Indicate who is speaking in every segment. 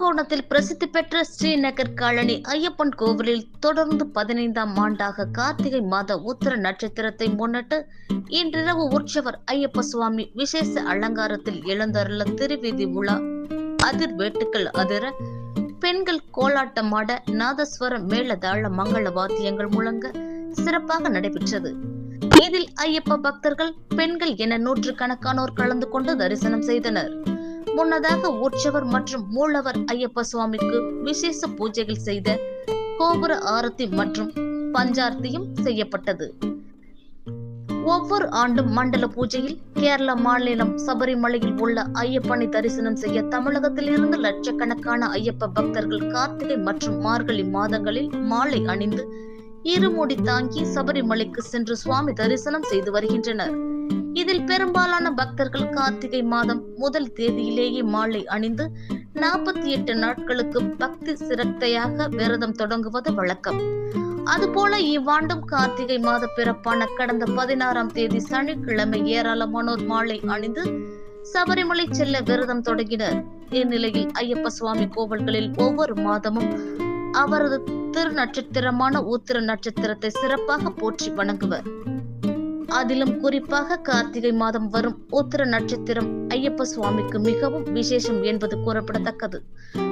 Speaker 1: கும்பகோணத்தில் பிரசித்தி பெற்ற ஸ்ரீநகர் காலனி ஐயப்பன் கோவிலில் தொடர்ந்து பதினைந்தாம் ஆண்டாக கார்த்திகை மாத உத்தர நட்சத்திரத்தை முன்னிட்டு இன்றிரவு உற்சவர் ஐயப்ப சுவாமி விசேஷ அலங்காரத்தில் எழுந்தருள திருவீதி உலா அதிர் வேட்டுக்கள் அதிர பெண்கள் கோலாட்டமாட நாதஸ்வர மேலதாள மங்கள வாத்தியங்கள் முழங்க சிறப்பாக நடைபெற்றது. இதில் ஐயப்ப பக்தர்கள் பெண்கள் என நூற்றுக்கணக்கானோர் கலந்து கொண்டு தரிசனம் செய்தனர். முன்னதாக உற்சவர் மற்றும் மூலவர் ஐயப்ப சுவாமிக்கு விசேஷ பூஜைகள் செய்த கோபுர ஆரத்தி மற்றும் பஞ்சார்த்தியும் செய்யப்பட்டது. ஒவ்வொரு ஆண்டும் மண்டல பூஜையில் கேரள மாநிலம் சபரிமலையில் உள்ள ஐயப்பனை தரிசனம் செய்ய தமிழகத்தில் இருந்து லட்சக்கணக்கான ஐயப்ப பக்தர்கள் கார்த்திகை மற்றும் மார்கழி மாதங்களில் மாலை அணிந்து இருமுடி தாங்கி சபரிமலைக்கு சென்று சுவாமி தரிசனம் செய்து வருகின்றனர். இதில் பெரும்பாலான பக்தர்கள் கார்த்திகை மாதம் முதல் தேதியிலேயே மாலை அணிந்து நாற்பத்தி எட்டு நாட்களுக்கு பக்தி சிரத்தையாக விரதம் தொடங்குவது வழக்கம். அதுபோல இவ்வாண்டும் கார்த்திகை மாத பிறப்பான கடந்த பதினாறாம் தேதி சனிக்கிழமை ஏராளமானோர் மாலை அணிந்து சபரிமலை செல்ல விரதம் தொடங்கினர். இந்நிலையில் ஐயப்ப சுவாமி கோவில்களில் ஒவ்வொரு மாதமும் அவரது திரு நட்சத்திரமான உத்திர நட்சத்திரத்தை சிறப்பாக போற்றி வணங்குவர். அதிலும் குறிப்பாக கார்த்திகை மாதம் வரும் உத்திர நட்சத்திரம் ஐயப்ப சுவாமிக்கு மிகவும் விசேஷம் என்பது கூறப்படத்தக்கது.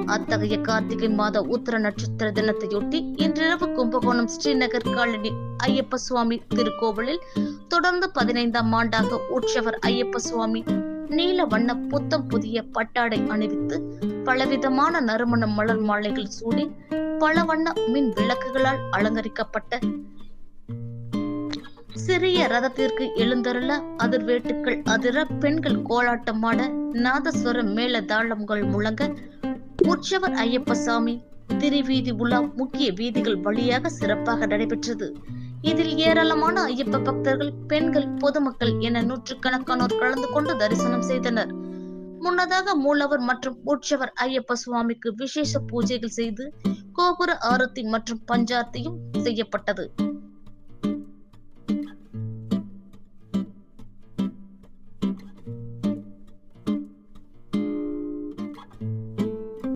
Speaker 1: அத்தகைய கார்த்திகை மாத உத்திர நட்சத்திர தினத்தையொட்டி இன்றிரவு கும்பகோணம் ஸ்ரீநகர் காலனி ஐயப்ப சுவாமி திருக்கோவிலில் தொடர்ந்து பதினைந்தாம் ஆண்டாக உற்சவர் ஐயப்ப சுவாமி நீல வண்ண புத்தம் புதிய பட்டாடை அணிவித்து பலவிதமான நறுமண மலர் மாலைகள் சூடி பல வண்ண மின் விளக்குகளால் அலங்கரிக்கப்பட்ட சிறிய ரதத்திற்கு எழுந்தருள அதிர்வேட்டுக்கள் அதிர பெண்கள் கோலாட்டமாட நாதஸ்வர மேல தாளங்கள் முழங்க உற்சவர் ஐயப்பசாமி திருவீதி உலா முக்கிய வீதிகள் வழியாக சிறப்பாக நடைபெற்றது. இதில் ஏராளமான ஐயப்ப பக்தர்கள் பெண்கள் பொதுமக்கள் என நூற்றுக்கணக்கானோர் கலந்து கொண்டு தரிசனம் செய்தனர். முன்னதாக மூலவர் மற்றும் உற்சவர் ஐயப்ப சுவாமிக்கு விசேஷ பூஜைகள் செய்து கோபுர ஆரத்தி மற்றும் பஞ்சார்த்தியும் செய்யப்பட்டது.